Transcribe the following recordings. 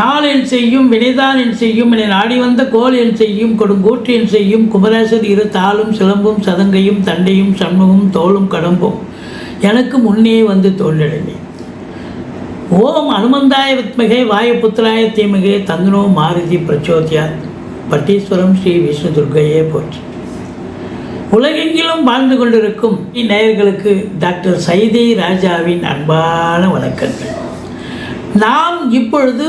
நாள் என் செய்யும் வினைதான் என் செய்யும் என நாடி வந்த கோல் என் செய்யும் கொடுங்கூற்று என் செய்யும் குமரேசர் இரு தாளும் சிலம்பும் சதங்கையும் தண்டையும் சண்முகம் தோளும் கடம்பும். எனக்கு முன்னே வந்து தோன்றினே ஓம் அனுமந்தாய வித்மகே வாயுபுத்திராய தீமகே தந்தனோ மாருதி பிரச்சோதியா. பட்டீஸ்வரம் ஸ்ரீ விஷ்ணு துர்கையே போற்றி. உலகெங்கிலும் வாழ்ந்து கொண்டிருக்கும் நேயர்களுக்கு டாக்டர் சைதை ராஜாவின் அன்பான வணக்கங்கள். நாம் இப்பொழுது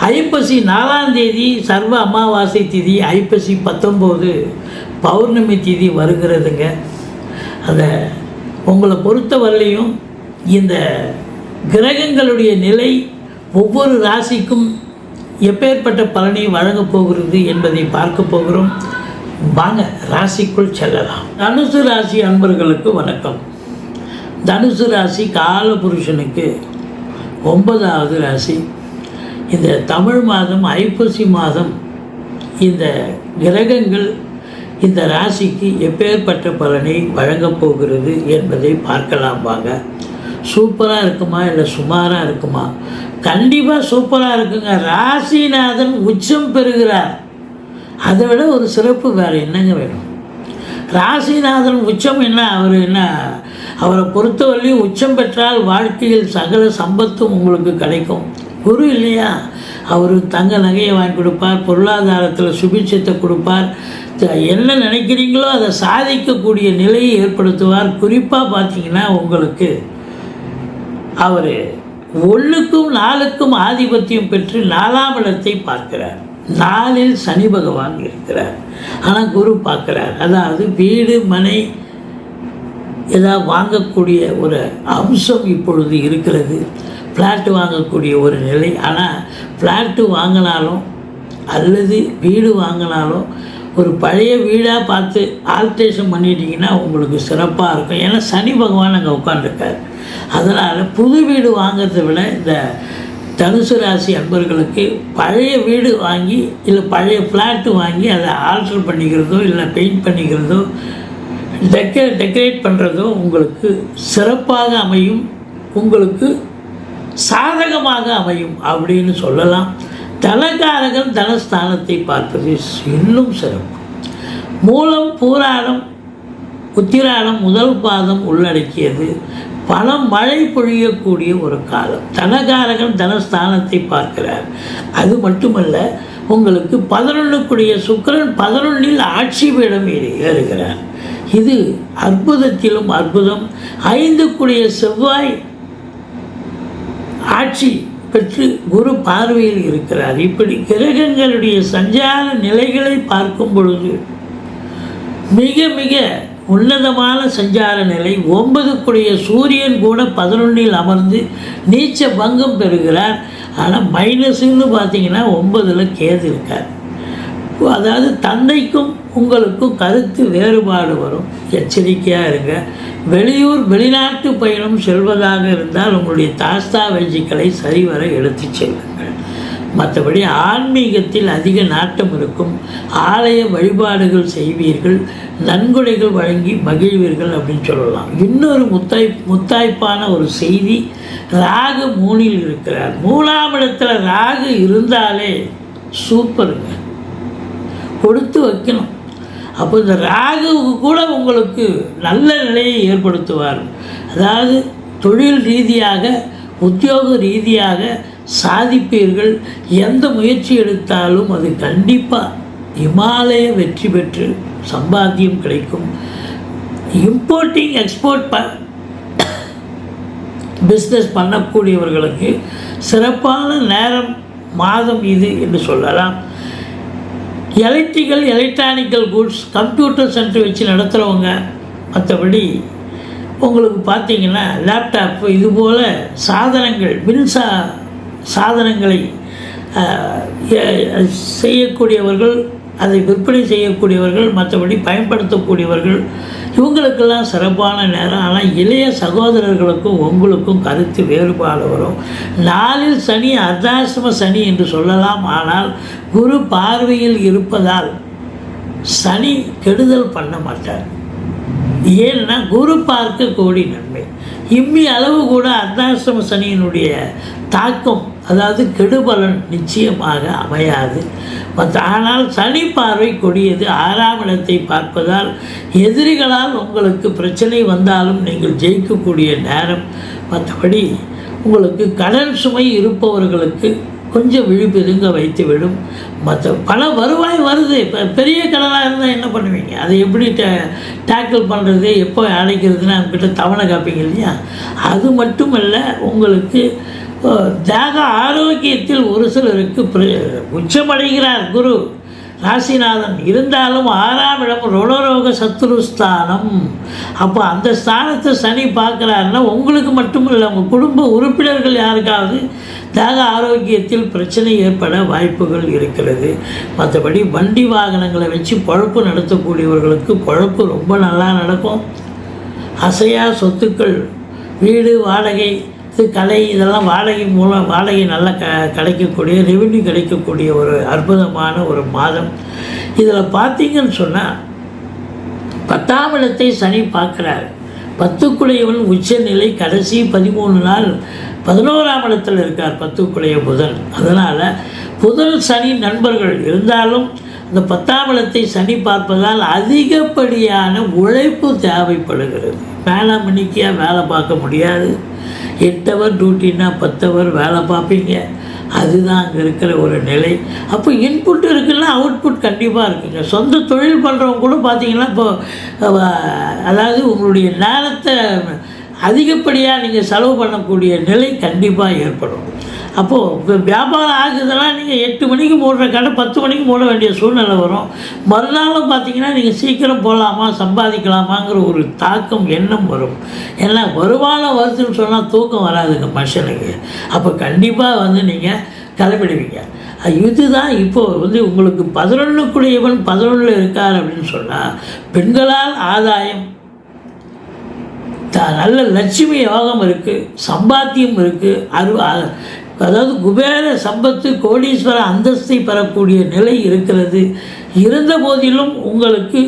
ஐப்பசி நாலாம் தேதி சர்வ அமாவாசை திதி ஐப்பசி பத்தொம்போது பௌர்ணமி திதி வருகிறதுங்க. அந்த உங்களை பொறுத்தவரையிலையும் இந்த கிரகங்களுடைய நிலை ஒவ்வொரு ராசிக்கும் எப்பேற்பட்ட பலனை வழங்கப் போகிறது என்பதை பார்க்க போகிறோம். வாங்க ராசிக்குள் செல்லலாம். தனுசு ராசி அன்பர்களுக்கு வணக்கம். தனுசு ராசி காலபுருஷனுக்கு ஒன்பதாவது ராசி. இந்த தமிழ் மாதம் ஐப்பசி மாதம் இந்த கிரகங்கள் இந்த ராசிக்கு எப்பேற்பட்ட பலனை வழங்கப் போகிறது என்பதை பார்க்கலாம் வாங்க சூப்பராக இருக்குமா இல்லை சுமாராக இருக்குமா? கண்டிப்பாக சூப்பராக இருக்குங்க. ராசிநாதன் உச்சம் பெறுகிறார். அதை விட ஒரு சிறப்பு வேறு என்னங்க வேணும்? ராசிநாதன் உச்சம் என்ன? அவர் என்ன? அவரை பொறுத்தவரையும் உச்சம் பெற்றால் வாழ்க்கையில் சகல சம்பத்தும் உங்களுக்கு கிடைக்கும். குரு இல்லையா? அவர் தங்க நகையை வாங்கி கொடுப்பார் பொருளாதாரத்தில் சுபிட்சத்தை கொடுப்பார். என்ன நினைக்கிறீங்களோ அதை சாதிக்கக்கூடிய நிலையை ஏற்படுத்துவார். குறிப்பாக பார்த்தீங்கன்னா உங்களுக்கு அவர் ஒன்றுக்கும் நாலுக்கும் ஆதிபத்தியம் பெற்று நாலாம் இடத்தை பார்க்கிறார். நாளில் சனி பகவான் இருக்கிறார். ஆனால் குரு பார்க்குறார். அதாவது வீடு மனை ஏதாவது வாங்கக்கூடிய ஒரு அம்சம் இப்பொழுது இருக்கிறது. ஃப்ளாட்டு வாங்கக்கூடிய ஒரு நிலை. ஆனால் ஃப்ளாட்டு வாங்கினாலும் அல்லது வீடு வாங்கினாலும் ஒரு பழைய வீடாக பார்த்து ஆல்ட்ரேஷன் பண்ணிட்டீங்கன்னா உங்களுக்கு சிறப்பாக இருக்கும். ஏன்னா சனி பகவான் அங்கே உட்காந்துருக்கார் அதனால் புது வீடு வாங்குறதை விட இந்த தனுசு ராசி அன்பர்களுக்கு பழைய வீடு வாங்கி இல்லை பழைய ஃப்ளாட்டு வாங்கி அதை ஆல்ட்ரு பண்ணிக்கிறதோ இல்லை பெயிண்ட் பண்ணிக்கிறதோ டெக்க டெக்கரேட் பண்ணுறதோ உங்களுக்கு சிறப்பாக அமையும். உங்களுக்கு சாதகமாக அமையும் அப்படின்னு சொல்லலாம். தனகாரகன் தனஸ்தானத்தை பார்ப்பது இன்னும் சிறப்பு. மூலம் பூராடம் உத்திராடம் முதல் பாதம் உள்ளடக்கியது. பணம் மழை பொழியக்கூடிய ஒரு காலம். தனகாரகன் தனஸ்தானத்தை பார்க்கிறார். அது மட்டுமல்ல உங்களுக்கு பதினொன்றுக்குரிய சுக்கிரன் பதினொன்றில் ஆட்சி பீடம் ஏறுகிறார். இது அற்புதத்திலும் அற்புதம். ஐந்துக்குரிய செவ்வாய் ஆட்சி பெற்று குரு பார்வையில் இருக்கிறார். இப்படி கிரகங்களுடைய சஞ்சார நிலைகளை பார்க்கும் பொழுது மிக மிக உன்னதமான சஞ்சார நிலை ஒன்பதுக்குடைய சூரியன் கூட பதினொன்றில் அமர்ந்து நீச்ச பங்கம் பெறுகிறார். ஆனால் மைனஸுன்னு பார்த்தீங்கன்னா ஒன்பதில் கேது இருக்கார். அதாவது தந்தைக்கும் உங்களுக்கும் கருத்து வேறுபாடு வரும். எச்சரிக்கையாக இருங்க. வெளியூர் வெளிநாட்டு பயணம் செல்வதாக இருந்தால் உங்களுடைய தாஸ்தா சரிவர எடுத்து செல்லுங்கள். மற்றபடி ஆன்மீகத்தில் அதிக நாட்டம் இருக்கும். ஆலய வழிபாடுகள் செய்வீர்கள். நன்கொடைகள் வழங்கி மகிழ்வீர்கள் அப்படின்னு சொல்லலாம். இன்னொரு முத்தாய் முத்தாய்ப்பான ஒரு செய்தி ராகு மூணில் இருக்கிறார். மூணாம் இடத்துல ராகு இருந்தாலே சூப்பருங்க. கொடுத்து வைக்கணும். அப்போ இந்த ராகுவுக்கு கூட உங்களுக்கு நல்ல நிலையை ஏற்படுத்துவார். அதாவது தொழில் ரீதியாக உத்தியோக ரீதியாக சாதிப்பீர்கள். எந்த முயற்சி எடுத்தாலும் அது கண்டிப்பாக இமாலய வெற்றி பெற்று சம்பாத்தியம் கிடைக்கும். இம்போர்ட்டிங் எக்ஸ்போர்ட் ப பிஸ்னஸ் பண்ணக்கூடியவர்களுக்கு சிறப்பான நேரம் மாதம் இது என்று சொல்லலாம். Electrical electronical goods computer centre வச்சு நடத்துகிறவங்க மற்றபடி உங்களுக்கு பார்த்தீங்கன்னா லேப்டாப் இதுபோல் சாதனங்கள் மின்சா சாதனங்களை செய்யக்கூடியவர்கள் அதை விற்பனை செய்யக்கூடியவர்கள் மற்றபடி பயன்படுத்தக்கூடியவர்கள் இவங்களுக்கெல்லாம் சிறப்பான நேரம். ஆனால் இளைய சகோதரர்களுக்கும் உங்களுக்கும் கருத்து வேறுபாடு வரும். நாளில் சனி அர்த்தாசிரம சனி என்று சொல்லலாம். ஆனால் குரு பார்வையில் இருப்பதால் சனி கெடுதல் பண்ண மாட்டார். ஏன்னா குரு பார்க்க கோடி நன்மை. இம்மி அளவு கூட அர்த்தாசிரம சனியினுடைய தாக்கம் அதாவது கெடுபலன் நிச்சயமாக அமையாது. ஆனால் சனி பார்வை கொடியது. ஆறாம் இடத்தை பார்ப்பதால் எதிரிகளால் உங்களுக்கு பிரச்சனை வந்தாலும் நீங்கள் ஜெயிக்கக்கூடிய நேரம். மற்றபடி உங்களுக்கு கடன் சுமை இருப்பவர்களுக்கு கொஞ்சம் விழிப்புதுங்க வைத்துவிடும் மற்ற பல வருவாய் வருது. இப்போ பெரிய கடலாக இருந்தால் என்ன பண்ணுவீங்க? அதை எப்படி டே டேக்கிள் பண்ணுறது எப்போ அழைக்கிறதுன்னு அவங்ககிட்ட தவணை காப்பீங்க இல்லையா? அது மட்டுமல்ல உங்களுக்கு தேக ஆரோக்கியத்தில் ஒரு சிலருக்கு உச்சமடைகிறார் குரு. ராசிநாதன் இருந்தாலும் ஆறாம் இடம் ருணரோக சத்துருஸ்தானம் அப்போ அந்த ஸ்தானத்தை சனி பார்க்குறாருன்னா உங்களுக்கு மட்டும் இல்லை உங்கள் குடும்ப உறுப்பினர்கள் யாருக்காவது தேக ஆரோக்கியத்தில் பிரச்சனை ஏற்பட வாய்ப்புகள் இருக்கிறது. மற்றபடி வண்டி வாகனங்களை வச்சு பொழப்பு நடத்தக்கூடியவர்களுக்கு பொழப்பு ரொம்ப நல்லா நடக்கும். அசையா சொத்துக்கள் வீடு வாடகை கலை இதெல்லாம் வாடகை மூலம் வாடகை நல்லா க கிடைக்கக்கூடிய ரெவென்யூ கிடைக்கக்கூடிய ஒரு அற்புதமான ஒரு மாதம். இதில் பார்த்தீங்கன்னு சொன்னால் பத்தாம் இடத்தை சனி பார்க்குறார். பத்துக்குடையவன் உச்சநிலை கடைசி பதிமூணு நாள் பதினோராம் இடத்தில் இருக்கார் பத்துக்குடைய புதன். அதனால் புதன் சனி நண்பர்கள் இருந்தாலும் இந்த பத்தாம் இடத்தை சனி பார்ப்பதால் அதிகப்படியான உழைப்பு தேவைப்படுகிறது. வேலை மணிக்கியாக வேலை பார்க்க முடியாது. எட்டு அவர் டியூட்டின்னா பத்து வேலை பார்ப்பீங்க. அதுதான் அங்கே இருக்கிற ஒரு நிலை. அப்போ இன்புட் இருக்குல்ல அவுட்புட் கண்டிப்பாக இருக்குங்க. சொந்த தொழில் பண்ணுறவங்க கூட பார்த்தீங்கன்னா இப்போ அதாவது உங்களுடைய நேரத்தை அதிகப்படியாக நீங்கள் செலவு பண்ணக்கூடிய நிலை கண்டிப்பாக ஏற்படும். அப்போது இப்போ வியாபாரம் ஆகுதெல்லாம் நீங்கள் எட்டு மணிக்கு மூடுற கடை பத்து மணிக்கு மூட வேண்டிய சூழ்நிலை வரும். மறுநாளும் பார்த்தீங்கன்னா நீங்கள் சீக்கிரம் போகலாமா சம்பாதிக்கலாமாங்கிற ஒரு தாக்கம் எண்ணம் வரும். ஏன்னா வருமானம் வருதுன்னு சொன்னால் தூக்கம் வராதுங்க மனுஷனுக்கு. அப்போ கண்டிப்பாக வந்து நீங்கள் கிளம்பிடுவீங்க இதுதான் இப்போது வந்து உங்களுக்கு பதினொன்றுக்குரியவன் பதினொன்றில் இருக்கார் அப்படின்னு சொன்னால் பெண்களால் ஆதாயம் த நல்ல லட்சுமி யோகம் இருக்குது சம்பாத்தியம் இருக்குது அரு அதாவது குபேர சம்பத்து கோடீஸ்வர அந்தஸ்தை பெறக்கூடிய நிலை இருக்கிறது. இருந்த போதிலும் உங்களுக்கு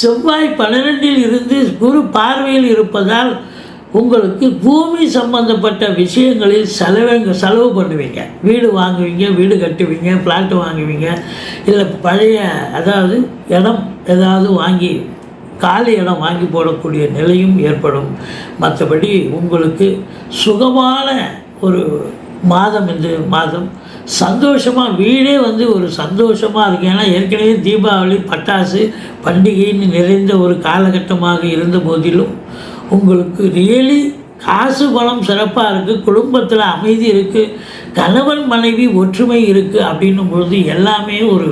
செவ்வாய் பன்னிரெண்டில் இருந்து குரு பார்வையில் இருப்பதால் உங்களுக்கு பூமி சம்பந்தப்பட்ட விஷயங்களில் செலவு செலவு பண்ணுவீங்க. வீடு வாங்குவீங்க வீடு கட்டுவீங்க ஃப்ளாட்டு வாங்குவீங்க இல்லை பழைய அதாவது இடம் ஏதாவது வாங்கி காலி இடம் வாங்கி போடக்கூடிய நிலையும் ஏற்படும். மற்றபடி உங்களுக்கு சுகமான ஒரு மாதம் இந்த மாதம். சந்தோஷமாக வீடே வந்து ஒரு சந்தோஷமாக இருக்கு. ஏன்னா ஏற்கனவே தீபாவளி பட்டாசு பண்டிகைன்னு நிறைந்த ஒரு காலகட்டமாக இருந்த போதிலும் உங்களுக்கு ரியலி காசு பலம் சிறப்பாக இருக்குது குடும்பத்தில் அமைதி இருக்குது கணவன் மனைவி ஒற்றுமை இருக்குது அப்படின்னும் பொழுது எல்லாமே ஒரு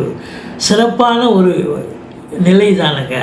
சிறப்பான ஒரு நிலை தானுங்க